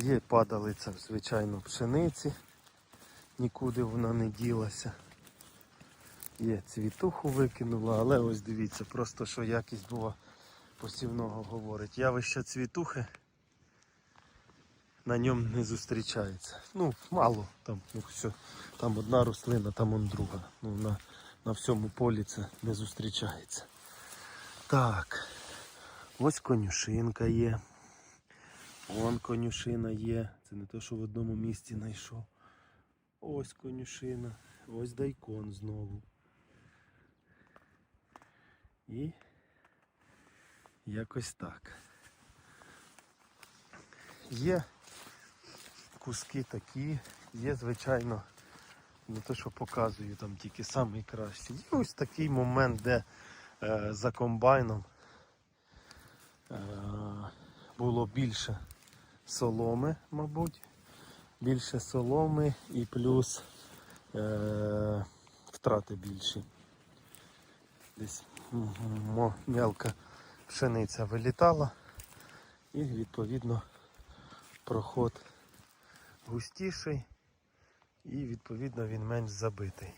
Є падалиця, звичайно, пшениці, нікуди вона не ділася. Є цвітуху викинула, але ось дивіться, просто що якість була посівного говорить. Явище цвітухи на ньому не зустрічається. Ну, мало там, ну, все, там одна рослина, там он друга. Ну, на, на всьому полі це не зустрічається. Так, ось конюшинка є. Вон конюшина є. Це не те, що в одному місці знайшов. Ось конюшина. Ось дайкон знову. І якось так. Є куски такі, є, звичайно, не те, що показую там тільки самий кращий. Є ось такий момент, де е, за комбайном е, було більше соломи, мабуть. Більше соломи і плюс е, втрати більші. Десь мелка пшениця вилітала і відповідно проход густіший і відповідно він менш забитий.